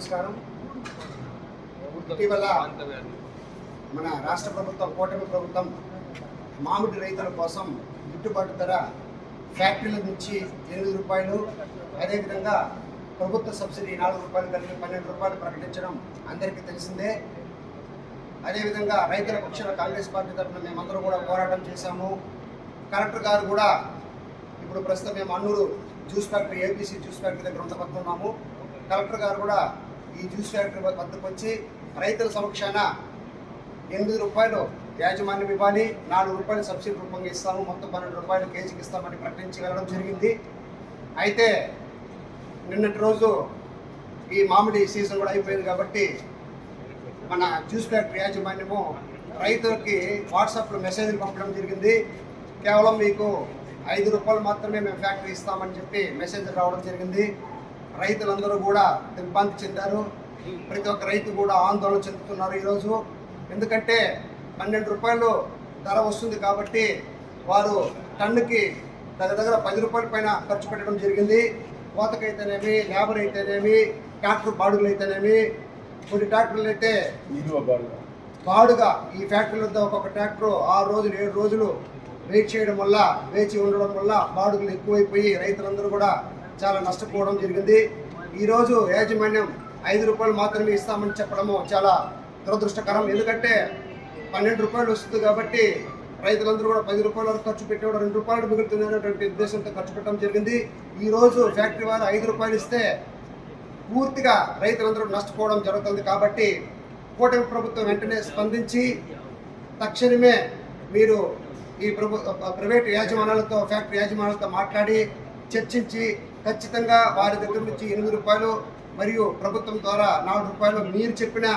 నమస్కారం. ఇటీవల మన రాష్ట్ర ప్రభుత్వం కూటమి ప్రభుత్వం మామిడి రైతుల కోసం గిట్టుబాటు ధర ఫ్యాక్టరీల నుంచి ఎనిమిది రూపాయలు అదేవిధంగా ప్రభుత్వ సబ్సిడీ నాలుగు రూపాయలు కలిగి పన్నెండు రూపాయలు ప్రకటించడం అందరికీ తెలిసిందే. అదేవిధంగా రైతుల పక్షాన కాంగ్రెస్ పార్టీ తరఫున మేమందరూ కూడా పోరాటం చేశాము. కలెక్టర్ గారు కూడా ఇప్పుడు ప్రస్తుతం మేము Annuru juice factory APC juice factory దగ్గర ఉండబోతున్నాము. కలెక్టర్ గారు కూడా ఈ జ్యూస్ ఫ్యాక్టరీ వద్దకు వచ్చి రైతుల సమక్షాన ఎనిమిది రూపాయలు యాజమాన్యం ఇవ్వాలి నాలుగు రూపాయలు సబ్సిడీ రూపంగా ఇస్తాము మొత్తం పన్నెండు రూపాయలు కేజీకి ఇస్తామని ప్రకటించి వెళ్ళడం జరిగింది. అయితే నిన్నటి రోజు ఈ మామిడి సీజన్ కూడా అయిపోయింది కాబట్టి మన జ్యూస్ ఫ్యాక్టరీ యాజమాన్యము రైతులకి వాట్సాప్లో మెసేజ్లు పంపడం జరిగింది. కేవలం మీకు ఐదు రూపాయలు మాత్రమే మేము ఫ్యాక్టరీ ఇస్తామని చెప్పి మెసేజ్ రావడం జరిగింది. రైతులందరూ కూడా దిగ్భ్రాంతి చెందారు. ప్రతి ఒక్క రైతు కూడా ఆందోళన చెందుతున్నారు ఈరోజు. ఎందుకంటే పన్నెండు రూపాయలు ధర వస్తుంది కాబట్టి వారు టన్నుకి దగ్గర దగ్గర పది రూపాయల పైన ఖర్చు పెట్టడం జరిగింది. కోతకైతేనేమి లేబర్ అయితేనేమి ట్రాక్టర్ బాడుగులు అయితేనేమి కొన్ని ట్రాక్టర్లు అయితే బాడుగా. ఈ ఫ్యాక్టరీ వద్ద ఒక్కొక్క ట్రాక్టర్ ఆరు రోజులు ఏడు రోజులు వెయిట్ చేయడం వల్ల వేచి ఉండడం వల్ల బాడుగులు ఎక్కువైపోయి రైతులందరూ కూడా చాలా నష్టపోవడం జరిగింది. ఈరోజు యాజమాన్యం ఐదు రూపాయలు మాత్రమే ఇస్తామని చెప్పడము చాలా దురదృష్టకరం. ఎందుకంటే పన్నెండు రూపాయలు వస్తుంది కాబట్టి రైతులందరూ కూడా పది రూపాయల వరకు ఖర్చు పెట్టేవాడు రెండు రూపాయలు మిగులుతుంది అనేటువంటి ఉద్దేశంతో ఖర్చు పెట్టడం జరిగింది. ఈరోజు ఫ్యాక్టరీ వారు ఐదు రూపాయలు ఇస్తే పూర్తిగా రైతులందరూ నష్టపోవడం జరుగుతుంది కాబట్టి కూటమి ప్రభుత్వం వెంటనే స్పందించి తక్షణమే మీరు ఈ ప్రభు ప్రైవేట్ యాజమాన్యాలతో ఫ్యాక్టరీ యాజమాన్యాలతో మాట్లాడి చర్చించి ఖచ్చితంగా వారి దగ్గర నుంచి ఎనిమిది రూపాయలు మరియు ప్రభుత్వం ద్వారా నాలుగు రూపాయలు మీరు చెప్పిన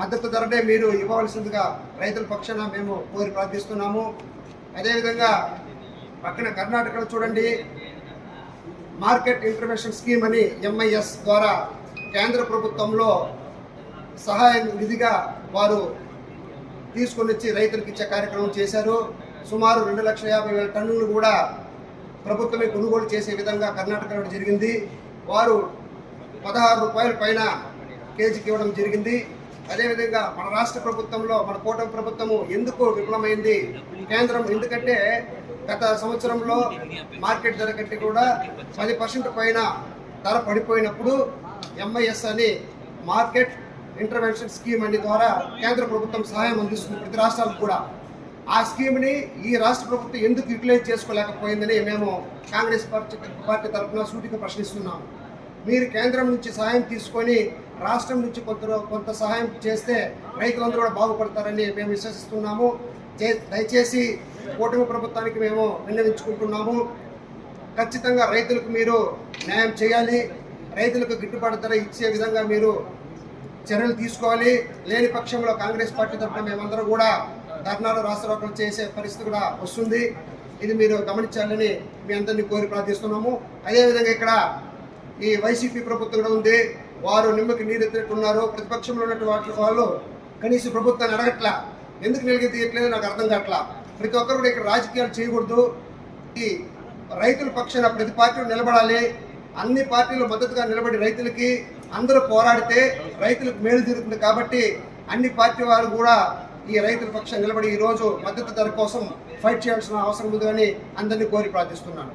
మద్దతు ధరనే మీరు ఇవ్వవలసిందిగా రైతుల పక్షాన మేము కోరి ప్రార్థిస్తున్నాము. అదేవిధంగా పక్కన కర్ణాటకలో చూడండి మార్కెట్ ఇన్ఫర్మేషన్ స్కీమ్ అని ఎంఐఎస్ ద్వారా కేంద్ర ప్రభుత్వంలో సహాయం నిధిగా వారు తీసుకొని వచ్చి రైతులకు ఇచ్చే కార్యక్రమం చేశారు. సుమారు రెండు లక్షల యాభై వేల టన్నులు కూడా ప్రభుత్వమే కొనుగోలు చేసే విధంగా కర్ణాటకలో జరిగింది. వారు పదహారు రూపాయల పైన కేజీకి ఇవ్వడం జరిగింది. అదేవిధంగా మన రాష్ట్ర ప్రభుత్వంలో మన కూటమి ప్రభుత్వము ఎందుకు విఫలమైంది? కేంద్రం ఎందుకంటే గత సంవత్సరంలో మార్కెట్ ధర కంటే కూడా పది పర్సెంట్ పైన ధర పడిపోయినప్పుడు ఎంఐఎస్ అని మార్కెట్ ఇంటర్వెన్షన్ స్కీమ్ అని ద్వారా కేంద్ర ప్రభుత్వం సహాయం అందిస్తుంది ప్రతి రాష్ట్రాలకు కూడా. ఆ స్కీమ్ని ఈ రాష్ట్ర ప్రభుత్వం ఎందుకు యూటిలైజ్ చేసుకోలేకపోయిందని మేము కాంగ్రెస్ పార్టీ పార్టీ తరఫున సూటిగా ప్రశ్నిస్తున్నాము మీరు కేంద్రం నుంచి సహాయం తీసుకొని రాష్ట్రం నుంచి కొంత కొంత సహాయం చేస్తే రైతులందరూ కూడా బాగుపడతారని మేము విశ్వసిస్తున్నాము. దయచేసి కూటమి ప్రభుత్వానికి మేము విన్నవించుకుంటున్నాము. ఖచ్చితంగా రైతులకు మీరు న్యాయం చేయాలి. రైతులకు గిట్టుబాటు ధర ఇచ్చే విధంగా మీరు చర్యలు తీసుకోవాలి. లేని పక్షంలో కాంగ్రెస్ పార్టీ తరఫున మేమందరం కూడా ధర్నాలు రాష్ట్రవాకులు చేసే పరిస్థితి కూడా వస్తుంది. ఇది మీరు గమనించాలని మీ అందరినీ కోరి ప్రార్థిస్తున్నాము. అదేవిధంగా ఇక్కడ ఈ వైసీపీ ప్రభుత్వం కూడా ఉంది. వారు నిమ్మకి నీరు ఎత్తినట్టున్నారు ప్రతిపక్షంలో ఉన్నటువంటి వాళ్ళు కనీసం ప్రభుత్వాన్ని అడగట్లా. ఎందుకు నిలగెత్తట్లేదు నాకు అర్థం కావట్లా. ప్రతి ఒక్కరు కూడా ఇక్కడ రాజకీయాలు చేయకూడదు. ఈ రైతుల పక్షాన ప్రతి పార్టీలు నిలబడాలి. అన్ని పార్టీలు మద్దతుగా నిలబడి రైతులకి అందరూ పోరాడితే రైతులకు మేలు జరుగుతుంది కాబట్టి అన్ని పార్టీ వారు కూడా ఈ రైతుల పక్షం నిలబడి ఈ రోజు మద్దతు ధర కోసం ఫైట్ చేయాల్సిన అవసరం ఉందని అందరినీ కోరి ప్రార్థిస్తున్నాను.